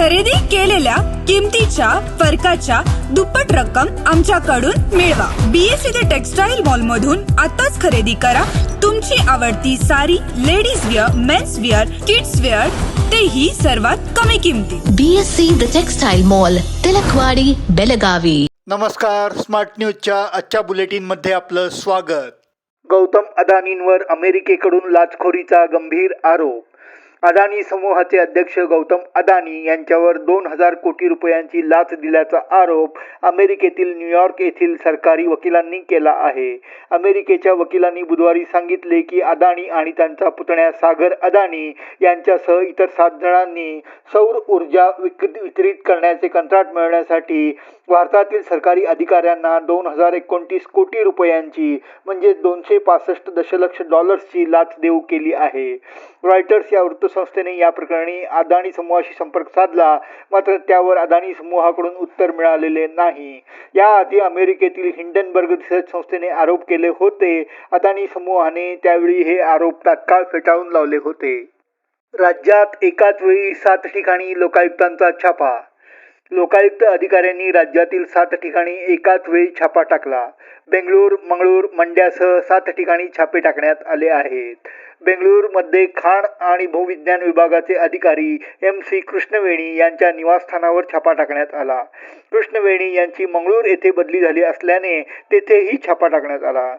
खरेदी केलेल्या किमतीच्या फरकाच्या दुप्पट रक्कम आमच्याकडून मिळवा. बीएससी ते टेक्सटाईल मॉल मधून आताच खरेदी करा. तुमची आवडती sari ladies wear men's wear kids wear तेही सर्वात कमी किमतीत BSc the textile mall Tilakwadi Belagavi. नमस्कार स्मार्ट न्यूजच्या आजच्या बुलेटिनमध्ये आपलं स्वागत. गौतम अदानींवर अमेरिकेकडून लाचखोरीचा गंभीर आरोप. अदानी समूहाचे अध्यक्ष गौतम अदानी यांच्यावर दोन हजार कोटी रुपयांची लाच दिल्याचा आरोप अमेरिकेतील न्यूयॉर्क येथील सरकारी वकिलांनी केला आहे. अमेरिकेच्या वकिलांनी बुधवारी सांगितले की अदानी आणि त्यांचा पुतण्या सागर अदानी यांच्यासह इतर सात जणांनी सौर ऊर्जा विक- वितरित करण्याचे कंत्राट मिळवण्यासाठी भारतातील सरकारी अधिकाऱ्यांना दोन हजार एकोणतीस कोटी रुपयांची म्हणजे दोनशे पासष्ट दशलक्ष डॉलर्सची लाच देऊ केली आहे. रॉयटर्स या संस्थेने या प्रकरणी अदानी समूहाशी संपर्क साधला. मात्र त्यावर अदानी समूहाकडून उत्तर मिळालेले नाही. याआधी अमेरिकेतील हिंडनबर्ग रिसर्च संस्थेने आरोप केले होते. अदानी समूहाने त्यावेळी हे आरोप तात्काळ फेटाळून लावले होते. राज्यात एकाच वेळी सात ठिकाणी लोकायुक्तांचा छापा. लोकायुक्त अधिकाऱ्यांनी राज्यातील सात ठिकाणी एकाच वेळी छापा टाकला. बेंगळूर मंगळूर मंड्यासह सात ठिकाणी छापे टाकण्यात आले आहेत. बेंगळुरूमध्ये खाण आणि भूविज्ञान विभागाचे अधिकारी एम सी कृष्णवेणी यांच्या निवासस्थानावर छापा टाकण्यात आला. कृष्णवेणी यांची मंगळूर येथे बदली झाली असल्याने तेथेही छापा टाकण्यात आला.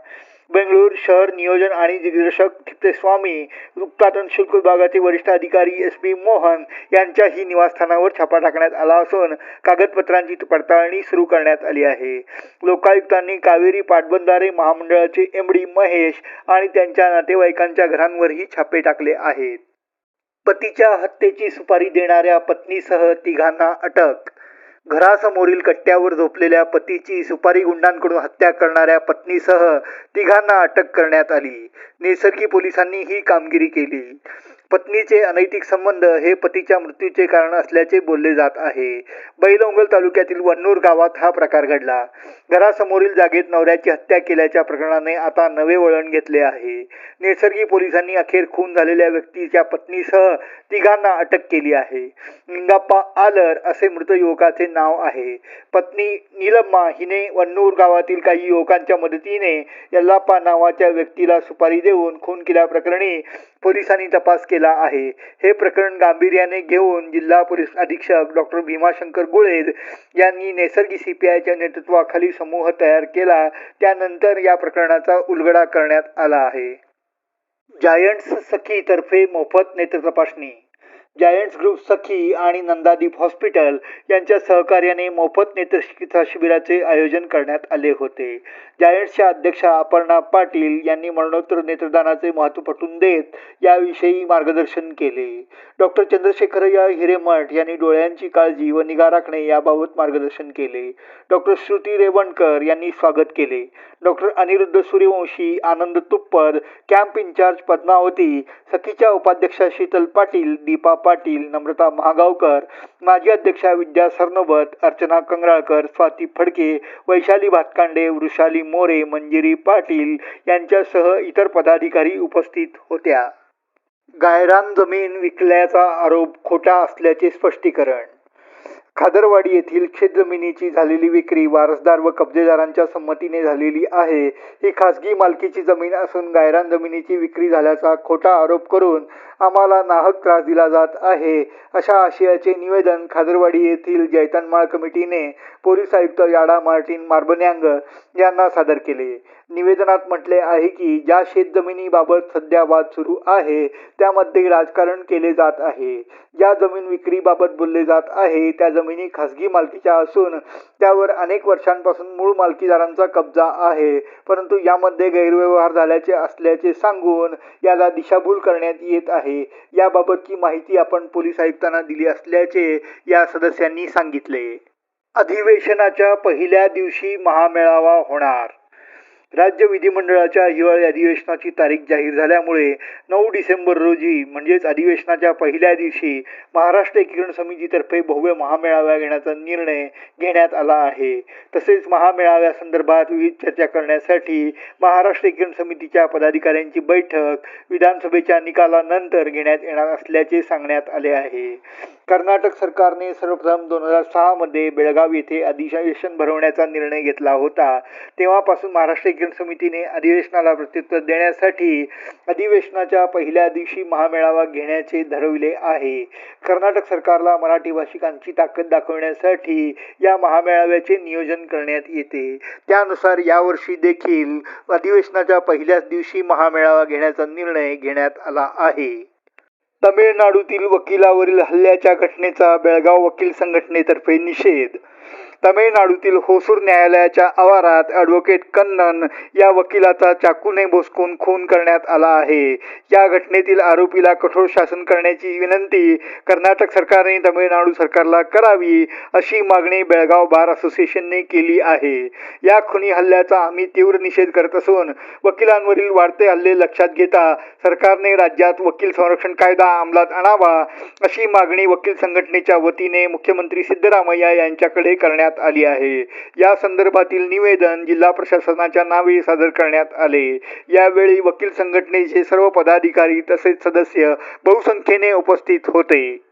बेंगळूर शहर नियोजन आणि दिग्दर्शक स्वामी उत्पादन शुल्क विभागाचे वरिष्ठ अधिकारी एस पी मोहन यांच्याही निवासस्थानावर छापा टाकण्यात आला असून कागदपत्रांची पडताळणी सुरू करण्यात आली आहे. लोकायुक्तांनी कावेरी पाटबंधारे महामंडळाचे एम डी महेश आणि त्यांच्या नातेवाईकांच्या घरांवरही छापे टाकले आहेत. पतीच्या हत्येची सुपारी देणाऱ्या पत्नीसह तिघांना अटक घरासमोरील कट्ट्यावर झोपलेल्या पतीची सुपारी गुंडांकडून हत्या करणाऱ्या पत्नीसह तिघांना अटक करण्यात आली. निसर्गी पोलिसांनी ही कामगिरी केली. पत्नीचे अनैतिक संबंध हे पतीच्या मृत्यूचे कारण असल्याचे बोलले जात आहे. बैलवंगल तालुक्यातील वन्नूर गावात हा प्रकार घडला. घरासमोरील जागेत नवऱ्याची हत्या केल्याच्या प्रकरणाने आता नवे वळण घेतले आहे. निसर्गी पोलिसांनी अखेर खून झालेल्या व्यक्तीच्या पत्नीसह तिघांना अटक केली आहे. निंगाप्पा आलर असे मृत युवकाचे नाव आहे. पत्नी निलम्मा हिने वन्नूर गावातील काही युवकांच्या मदतीने यल्लाप्पा नावाच्या व्यक्तीला सुपारी देऊन खून केल्याप्रकरणी पोलिसांनी तपास केला आहे. हे प्रकरण गांभीर्याने घेऊन जिल्हा पोलीस अधीक्षक डॉक्टर भीमाशंकर गुळेद यांनी नैसर्गिक सीपीआयच्या नेतृत्वाखाली समूह तयार केला. त्यानंतर या प्रकरणाचा उलगडा करण्यात आला आहे. जायंट्स सखी तर्फे मोफत नेत्र तपासणी. जायंट्स ग्रुप सखी आणि नंदादीप हॉस्पिटल यांच्या सहकार्याने मोफत नेत्रचिकित्सा शिबिराचे आयोजन करण्यात आले होते. जायंट्सच्या अध्यक्षा अपर्णा पाटील यांनी मरणोत्तर नेत्रदानाचे महत्त्व पटवून देत याविषयी मार्गदर्शन केले. डॉक्टर चंद्रशेखरय्या हिरेमठ यांनी डोळ्यांची काळजी व निगा राखणे याबाबत मार्गदर्शन केले. डॉक्टर श्रुती रेवणकर यांनी स्वागत केले. Doctor Aniruddha Suryavanshi Anand Tuppar camp incharge Padmavati सखीच्या उपाध्यक्षा शीतल पाटील दीपा पाटील नम्रता महागावकर माजी अध्यक्षा विद्या सरनोबत अर्चना कंगराळकर स्वाती फडके वैशाली भातकांडे वृषाली मोरे मंजिरी पाटील यांच्यासह इतर पदाधिकारी उपस्थित होत्या. गायरान जमीन विकल्याचा आरोप खोटा असल्याचे स्पष्टीकरण खादरवाडी येथील शेतजमिनीची झालेली विक्री वारसदार व कब्जेदारांच्या संमतीने झालेली आहे. ही खासगी मालकीची जमीन असून गायरान जमिनीची विक्री झाल्याचा खोटा आरोप करून आम्हाला नाहक त्रास दिला जात आहे. अशा आशयाचे निवेदन खादरवाडी येथील जैतनमाळ कमिटीने पोलीस आयुक्त याडा मार्टिन मार्बन्यांग यांना सादर केले. निवेदनात म्हटले आहे की ज्या शेतजमिनीबाबत सध्या वाद सुरू आहे त्यामध्ये राजकारण केले जात आहे. ज्या जमीन विक्रीबाबत बोलले जात आहे त्या जमिनी खासगी मालकीच्या असून त्यावर अनेक वर्षांपासून मूळ मालकीदारांचा कब्जा आहे. परंतु यामध्ये गैरव्यवहार झाल्याचे असल्याचे सांगून याला दिशाभूल करण्यात येत आहे. याबाबतची माहिती आपण पोलीस आयुक्तांना दिली असल्याचे या सदस्यांनी सांगितले. अधिवेशनाच्या पहिल्या दिवशी महामेळावा होणार. राज्य विधिमंडळाच्या हिवाळी अधिवेशनाची तारीख जाहीर झाल्यामुळे नऊ डिसेंबर रोजी म्हणजेच अधिवेशनाच्या पहिल्या दिवशी महाराष्ट्र एकीकरण समितीतर्फे भव्य महामेळावा घेण्याचा निर्णय घेण्यात आला आहे. तसेच महामेळाव्यासंदर्भात विविध चर्चा करण्यासाठी महाराष्ट्र एकीकरण समितीच्या पदाधिकाऱ्यांची बैठक विधानसभेच्या निकालानंतर घेण्यात येणार असल्याचे सांगण्यात आले आहे. कर्नाटक सरकारने सर्वप्रथम दोन हजार सहामध्ये बेळगाव येथे अधिवेशन भरवण्याचा निर्णय घेतला होता. तेव्हापासून महाराष्ट्र एकीकरण समितीने अधिवेशनाला प्रत्युत्तर देण्यासाठी अधिवेशनाच्या पहिल्या दिवशी महामेळावा घेण्याचे ठरविले आहे. कर्नाटक सरकारला मराठी भाषिकांची ताकद दाखवण्यासाठी या महामेळाव्याचे नियोजन करण्यात येते. त्यानुसार यावर्षी देखील अधिवेशनाच्या पहिल्याच दिवशी महामेळावा घेण्याचा निर्णय घेण्यात आला आहे. तमिळनाडूतील वकिलावरील हल्ल्याच्या घटनेचा बेळगाव वकील संघटनेतर्फे निषेध तमिळनाडूतील होसूर न्यायालयाच्या आवारात ॲडव्होकेट कन्नन या वकिलाचा चाकूने भोसकून खून करण्यात आला आहे. या घटनेतील आरोपीला कठोर शासन करण्याची विनंती कर्नाटक सरकारने तमिळनाडू सरकारला करावी अशी मागणी बेळगाव बार असोसिएशनने केली आहे. या खुनी हल्ल्याचा आम्ही तीव्र निषेध करत असून वकिलांवरील वाढते हल्ले लक्षात घेता सरकारने राज्यात वकील संरक्षण कायदा अंमलात आणावा अशी मागणी वकील संघटनेच्या वतीने मुख्यमंत्री सिद्धरामय्या यांच्याकडे करण्यात करण्यात आली आहे. या संदर्भातील निवेदन जिल्हा प्रशासनाच्या नावे सादर करण्यात आले. यावेळी वकील संघटनेचे सर्व पदाधिकारी तसेच सदस्य बहुसंख्येने उपस्थित होते.